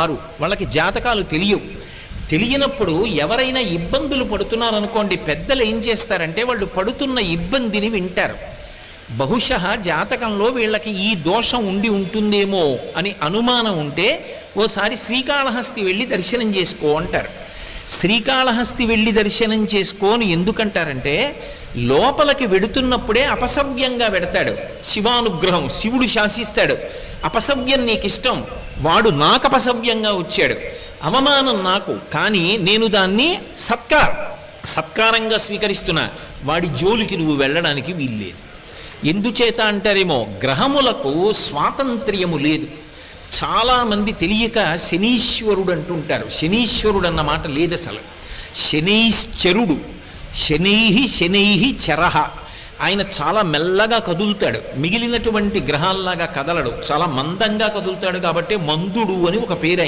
వారు. వాళ్ళకి జాతకాలు తెలియవు. తెలియనప్పుడు ఎవరైనా ఇబ్బందులు పడుతున్నారనుకోండి పెద్దలు ఏం చేస్తారంటే వాళ్ళు పడుతున్న ఇబ్బందిని వింటారు. బహుశ జాతకంలో వీళ్ళకి ఈ దోషం ఉండి ఉంటుందేమో అని అనుమానం ఉంటే ఓసారి శ్రీకాళహస్తి వెళ్ళి దర్శనం చేసుకో అంటారు. శ్రీకాళహస్తి వెళ్ళి దర్శనం చేసుకోని ఎందుకంటారంటే లోపలికి వెడుతున్నప్పుడే అపసవ్యంగా వెడతాడు. శివానుగ్రహం శివుడు శాసిస్తాడు. అపసవ్యం నీకు ఇష్టం వాడు నాకు అపసవ్యంగా వచ్చాడు. అవమానం నాకు కానీ నేను దాన్ని సత్కార్ సత్కారంగా స్వీకరిస్తున్నా. వాడి జోలికి నువ్వు వెళ్ళడానికి వీల్లేదు. ఎందుచేత అంటారేమో గ్రహములకు స్వాతంత్ర్యము లేదు. చాలామంది తెలియక శనీశ్వరుడు అంటుంటారు శనీశ్వరుడు అన్న మాట లేదు అసలు. శనైశ్చరుడు. శనై శనై చరహ ఆయన చాలా మెల్లగా కదులుతాడు. మిగిలినటువంటి గ్రహాల్లాగా కదలడు. చాలా మందంగా కదులుతాడు కాబట్టి మందుడు అని ఒక పేరు ఆయన